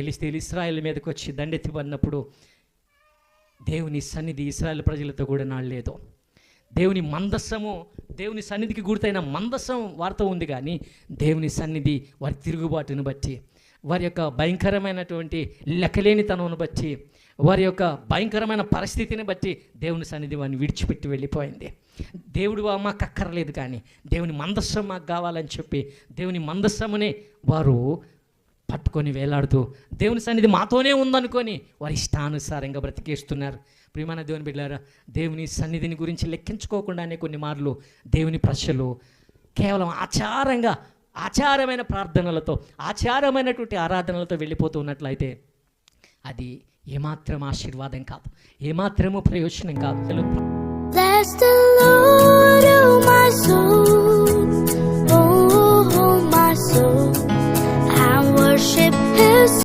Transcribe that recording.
Philistine Israel మీదకి వచ్చి దండెత్తి పడినప్పుడు దేవుని సన్నిధి ఇస్రాయల్ ప్రజలతో కూడా నాడలేదు. దేవుని మందస్సము దేవుని సన్నిధికి గుర్తైన మందస్సం వారితో ఉంది కానీ దేవుని సన్నిధి వారి తిరుగుబాటును బట్టి వారి యొక్క భయంకరమైనటువంటి లెక్కలేనితనమును బట్టి వారి యొక్క భయంకరమైన పరిస్థితిని బట్టి దేవుని సన్నిధి వారిని విడిచిపెట్టి వెళ్ళిపోయింది. దేవుడు మాకు అక్కర్లేదు కానీ దేవుని మందస్సం మాకు కావాలని చెప్పి దేవుని మందస్సమునే వారు పట్టుకొని వేలాడుతూ దేవుని సన్నిధి మాతోనే ఉందనుకొని వారి ఇష్టానుసారంగా బ్రతికేస్తున్నారు. ప్రియమైన దేవుని బిడ్డారా దేవుని సన్నిధిని గురించి లెక్కించుకోకుండానే కొన్ని మార్లు దేవుని ప్రశ్నలు కేవలం ఆచారంగా ఆచారమైన ప్రార్థనలతో ఆచారమైనటువంటి ఆరాధనలతో వెళ్ళిపోతూ ఉన్నట్లయితే అది ఏమాత్రం ఆశీర్వాదం కాదు ఏమాత్రము ప్రయోజనం కాదు.